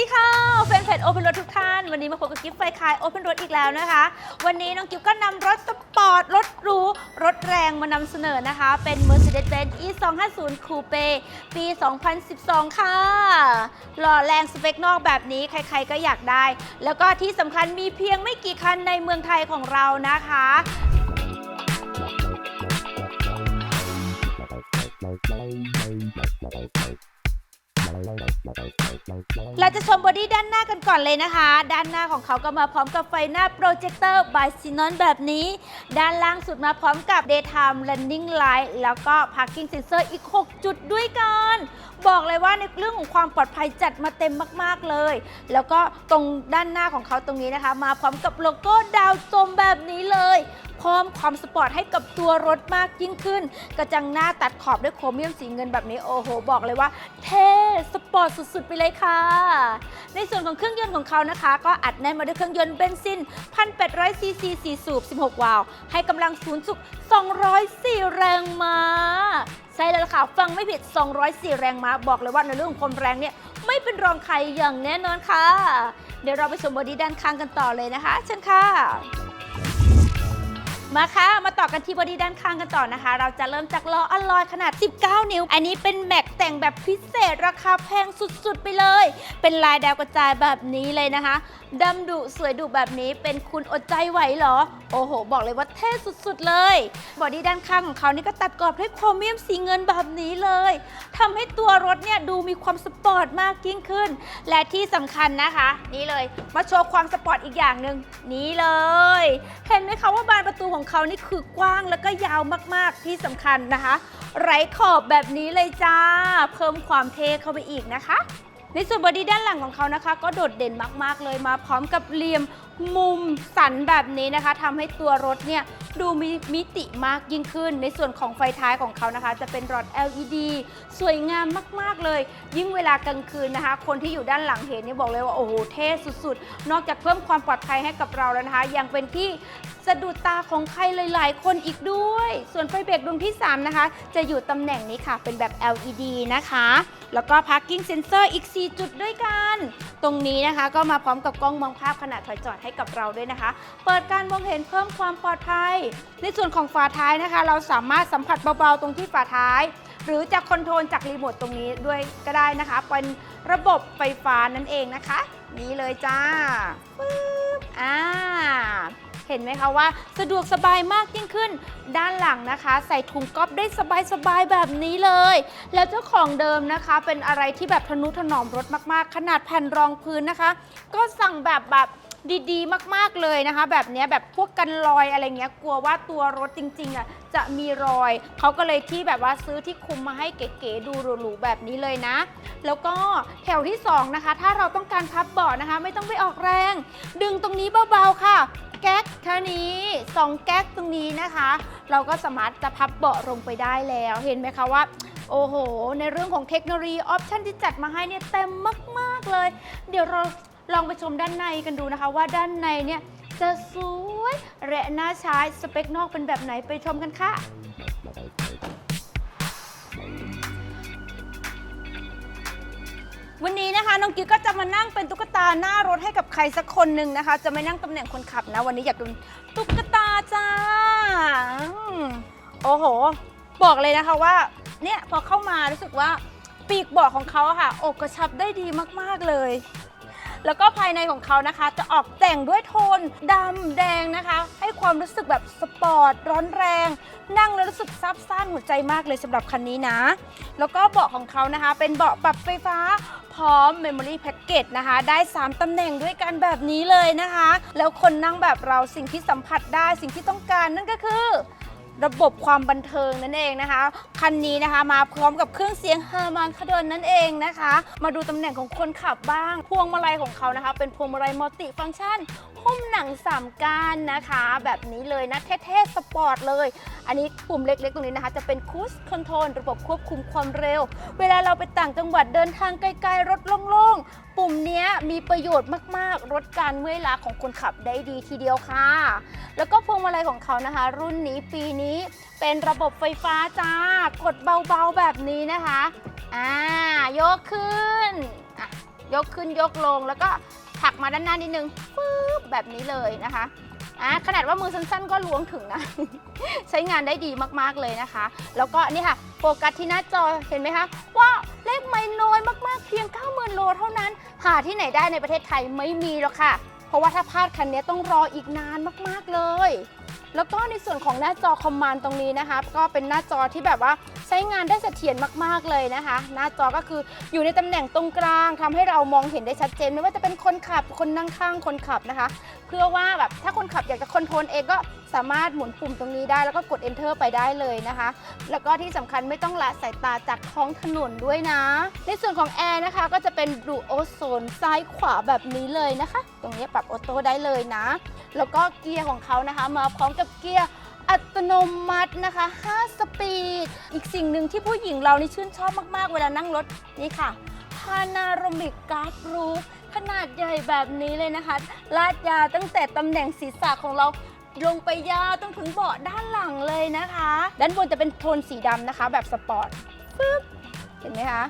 ดีค่ะแฟนเพจโอเพนรถทุกท่าน วันนี้มาพบกับกิฟต์ไฟคายโอเพนรถอีกแล้วนะคะ วันนี้น้องกิฟต์ก็นำรถสปอร์ต รถหรู รถแรงมานำเสนอนะคะ เป็น Mercedes-Benz E250 Coupe ปี 2012 ค่ะ หล่อแรงสเปคนอกแบบนี้ใครๆก็อยากได้ แล้วก็ที่สำคัญมีเพียงไม่กี่คันในเมืองไทยของเรานะคะ เราจะชมบอดี้ด้านหน้ากันก่อนเลยนะคะ ด้านหน้าของเขาก็มาพร้อมกับไฟหน้าโปรเจคเตอร์บายซีนอนแบบนี้ ด้านล่างสุดมาพร้อมกับ daytime running light แล้วก็ parking sensor อีก 6 จุดด้วยกัน บอกเลยว่าในเรื่องของความปลอดภัยจัดมาเต็มมาก ๆ เลย แล้วก็ตรงด้านหน้าของเขาตรงนี้นะคะ มาพร้อมกับโลโก้ดาวจมแบบนี้เลยเพิ่มความสปอร์ตให้กับตัวรถมากยิ่งขึ้น กระจังหน้าตัดขอบด้วยโครเมียมสีเงินแบบนี้โอ้โห บอกเลยว่าเท่ ปอร์ตสุดๆ ไปเลยค่ะ ในส่วนของเครื่องยนต์ของเขานะคะ ก็อัดแน่นมาด้วยเครื่องยนต์เบนซิน 1,800ซีซี4สูบ 16 วาล์วให้กำลังศูนย์สุข204 แรงม้า ใช่แล้วล่ะค่ะ ฟังไม่ผิด 204 แรงม้า บอกเลยว่าในเรื่องของความแรงเนี่ยไม่เป็นรองใครอย่างแน่นอนค่ะ เดี๋ยวเราไปชมบอดี้ด้านข้างกันต่อเลยนะคะ เชิญค่ะ มาค่ะ มาต่อกันที่บอดี้ด้านข้างกันต่อนะคะ เราจะเริ่มจากล้ออลลอยขนาด 19 นิ้ว อันนี้เป็นแม็กแต่งแบบพิเศษราคาแพงสุดๆ ไปเลย เป็นลายดาวกระจายแบบนี้เลยนะคะดำดุสวยดุแบบนี้เป็นคุณอดใจไหวเหรอ โอ้โห บอกเลยว่าเท่สุดๆ เลย บอดี้ด้านข้างของเขานี่ก็ตัดกรอบด้วยโครเมียมสีเงินแบบนี้เลยทำให้ตัวรถเนี่ยดูมีความสปอร์ตมากยิ่งขึ้น และที่สำคัญนะคะ นี่เลย มาโชว์ความสปอร์ตอีกอย่างหนึ่งนี่เลย เห็นไหมคะว่าบานประตูของเขานี่คือกว้างแล้วก็ยาวมากๆที่สำคัญนะคะ ไร้ขอบแบบนี้เลยจ้า เพิ่มความเท่เข้าไปอีกนะคะ ในส่วนบอดี้ด้านหลังของเขานะคะ ก็โดดเด่นมากๆเลยมาพร้อมกับเหลี่ยมมุมสันแบบนี้นะคะทำให้ตัวรถเนี่ยดูมีมิติมากยิ่งขึ้น ในส่วนของไฟท้ายของเขานะคะ จะเป็นหลอด LED สวยงามมาก ๆ เลย ยิ่งเวลากลางคืนนะคะ คนที่อยู่ด้านหลังเห็นนี่บอกเลยว่า โอ้โห เท่สุด ๆ นอกจากเพิ่มความปลอดภัยให้กับเราแล้วนะคะ ยังเป็นที่สะดุดตาของใครหลายๆ คนอีกด้วย ส่วนไฟเบรกดวงที่ 3 นะคะ จะอยู่ตำแหน่งนี้ค่ะ เป็นแบบ LED นะคะ แล้วก็ parking sensor อีก 4 จุดด้วยกัน ตรงนี้นะคะก็มาพร้อมกับกล้องมองภาพขณะถอยจอดให้กับเราด้วยนะคะ เปิดการมองเห็นเพิ่มความปลอดภัย ในส่วนของฝาท้ายนะคะ เราสามารถสัมผัสเบาๆตรงที่ฝาท้ายหรือจะคอนโทรลจากรีโมทตรงนี้ด้วยก็ได้นะคะ เป็นระบบไฟฟ้านั่นเองนะคะ นี่เลยจ้าปึ๊บอ่า เห็นไหมคะว่าสะดวกสบายมากยิ่งขึ้น ด้านหลังนะคะ ใส่ถุงก๊อฟได้สบายๆแบบนี้เลย แล้วเจ้าของเดิมนะคะเป็นอะไรที่แบบทนุถนอมรถมากๆ ขนาดแผ่นรองพื้นนะคะ ก็สั่งแบบแบบดีๆ มากๆเลยนะคะ แบบเนี้ยแบบพวกกันรอยอะไรเงี้ยกลัวว่าตัวรถจริงๆอะจะมีรอย เขาก็เลยที่แบบว่าซื้อที่คุมมาให้เก๋ๆดูหรูๆแบบนี้เลยนะ แล้วก็แถวที่สองนะคะถ้าเราต้องการพับเบาะนะคะ ไม่ต้องไปออกแรง ดึงตรงนี้เบาๆค่ะ แก๊กเท่านี้สองแก๊กตรงนี้นะคะ เราก็สามารถจะพับเบาะลงไปได้แล้วเห็นไหมคะว่าโอ้โห ในเรื่องของเทคโนโลยีออปชันที่จัดมาให้เนี่ยเต็มมาก ๆ เลย เดี๋ยวเราลองไปชมด้านในกันดูนะคะ ว่าด้านในเนี่ยจะสวยและน่าใช้สเปคนอกเป็นแบบไหนไปชมกันค่ะ วันนี้นะคะน้องกิ๊กก็จะมานั่งเป็นตุ๊กตาหน้ารถให้กับใครสักคนหนึ่งนะคะ จะไม่นั่งตำแหน่งคนขับนะ วันนี้อยากเป็นตุ๊กตาจ้าโอ้โห บอกเลยนะคะว่า เนี่ยพอเข้ามารู้สึกว่าปีกบาะของเขาค่ะ อกกระชับได้ดีมากๆเลย แล้วก็ภายในของเขานะคะ จะออกแต่งด้วยโทนดำแดงนะคะ ความรู้สึกแบบสปอร์ตร้อนแรง นั่งแล้วรู้สึกซับซ่านหัวใจมากเลยสำหรับคันนี้นะ แล้วก็เบาะของเขานะคะ เป็นเบาะปรับไฟฟ้าพร้อม Memory Package นะคะ ได้ 3 ตำแหน่งด้วยกันแบบนี้เลยนะคะ แล้วคนนั่งแบบเราสิ่งที่สัมผัสได้สิ่งที่ต้องการนั่นก็คือระบบความบันเทิงนั่นเองนะคะ คันนี้นะคะมาพร้อมกับเครื่องเสียงเฮาร์มันคาดนนั่นเองนะคะ มาดูตำแหน่งของคนขับบ้าง พวงมาลัยของเขานะคะ เป็นพวงมาลัยมัลติฟังก์ชัน หุ้มหนังสามก้านนะคะ แบบนี้เลยนะเท่ๆสปอร์ตเลย อันนี้ปุ่มเล็กๆ ตรงนี้นะคะ จะเป็นคูสคอนโทรลระบบควบคุมความเร็ว เวลาเราไปต่างจังหวัดเดินทางไกลๆ รถโล่งๆ ปุ่มนี้มีประโยชน์มากๆลดการเมื่อยล้าของคนขับได้ดีทีเดียวค่ะ แล้วก็พวงมาลัยของเขานะคะ รุ่นนี้ปีนี้เป็นระบบไฟฟ้าจ้ากดเบาๆแบบนี้นะคะอ่ายกขึ้นยกขึ้นยกลงแล้วก็ ถักมาด้านหน้านิดนึงปึ๊บแบบนี้เลยนะคะอะขนาดว่ามือสั้นๆ ก็ล้วงถึงนะ ใช้งานได้ดีมากๆเลยนะคะ แล้วก็นี่ค่ะโฟกัสที่หน้าจอเห็นไหมคะว่าเลขไม่น้อยมากๆ เพียง 90,000 โลเท่านั้น หาที่ไหนได้ในประเทศไทยไม่มีหรอกค่ะ เพราะว่าถ้าพลาดคันนี้ต้องรออีกนานมากๆเลย แล้วก็ในส่วนของหน้าจอคอมมานด์ตรงนี้นะคะ ก็เป็นหน้าจอที่แบบว่าใช้งานได้เสถียรมากๆเลยนะคะ หน้าจอก็คืออยู่ในตำแหน่งตรงกลางทำให้เรามองเห็นได้ชัดเจน ไม่ว่าจะเป็นคนขับคนนั่งข้างคนขับนะคะ เพื่อว่าแบบถ้าคนขับอยากจะคอนโทรลเองก็สามารถหมุนปุ่มตรงนี้ได้แล้วก็กด enter ไปได้เลยนะคะ แล้วก็ที่สำคัญไม่ต้องละสายตาจากท้องถนนด้วยนะ ในส่วนของแอร์นะคะก็จะเป็นดูโอโซนซ้ายขวาแบบนี้เลยนะคะ ตรงนี้ปรับออโต้ได้เลยนะ แล้วก็เกียร์ของเขานะคะ มาพร้อมกับเกียร์อัตโนมัตินะคะ 5 สปีด อีกสิ่งหนึ่งที่ผู้หญิงเรานี่ชื่นชอบมากๆ เวลานั่งรถนี่ค่ะพานาโรมิกการ์ดรูฟขนาดใหญ่แบบนี้เลยนะคะ ลาดยาตั้งแต่ตำแหน่งศีรษะของเราลงไปยาวต้องถึงเบาะด้านหลังเลยนะคะ ด้านบนจะเป็นโทนสีดำนะคะ แบบสปอร์ตปึ๊บเห็นไหมคะ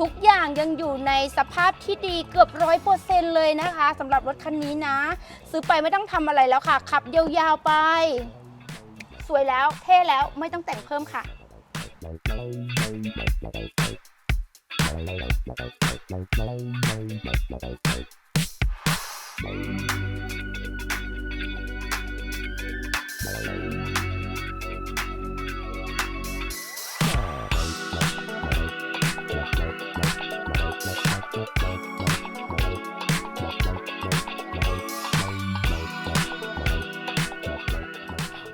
ทุกอย่างยังอยู่ในสภาพที่ดีเกือบร้อยเปอร์เซ็นต์เลยนะคะสำหรับรถคันนี้นะ ซื้อไปไม่ต้องทำอะไรแล้วค่ะ ขับยาวๆไป สวยแล้วเท่แล้วไม่ต้องแต่งเพิ่มค่ะ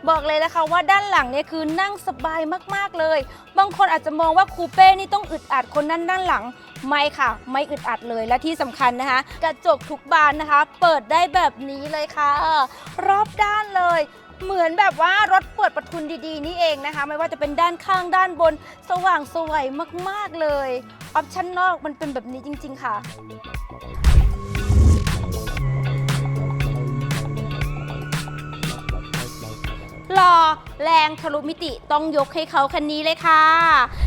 บอกเลยนะคะว่าด้านหลังเนี่ยคือนั่งสบายมากๆเลย บางคนอาจจะมองว่าคูเป้นี่ต้องอึดอัดคนนั่นด้านหลัง ไม่ค่ะ ไม่อึดอัดเลยและที่สำคัญนะคะ กระจกทุกบานนะคะ เปิดได้แบบนี้เลยค่ะ รอบด้านเลยเหมือนแบบว่ารถเปิดประทุนดีๆ นี่เองนะคะ ไม่ว่าจะเป็นด้านข้างด้านบน สว่างสวยมากๆเลย ออปชั่นนอกมันเป็นแบบนี้จริง ๆ ค่ะ อแรงทะลุมิติต้องยกให้เขาคันนี้เลยค่ะ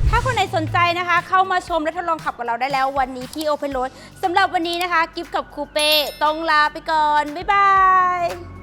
ถ้าคนไหนสนใจนะคะ เข้ามาชมและทดลองขับกับเราได้แล้ววันนี้ที่ Open Road สำหรับวันนี้นะคะ กิฟต์กับคูเป้ต้องลาไปก่อน บ๊ายบาย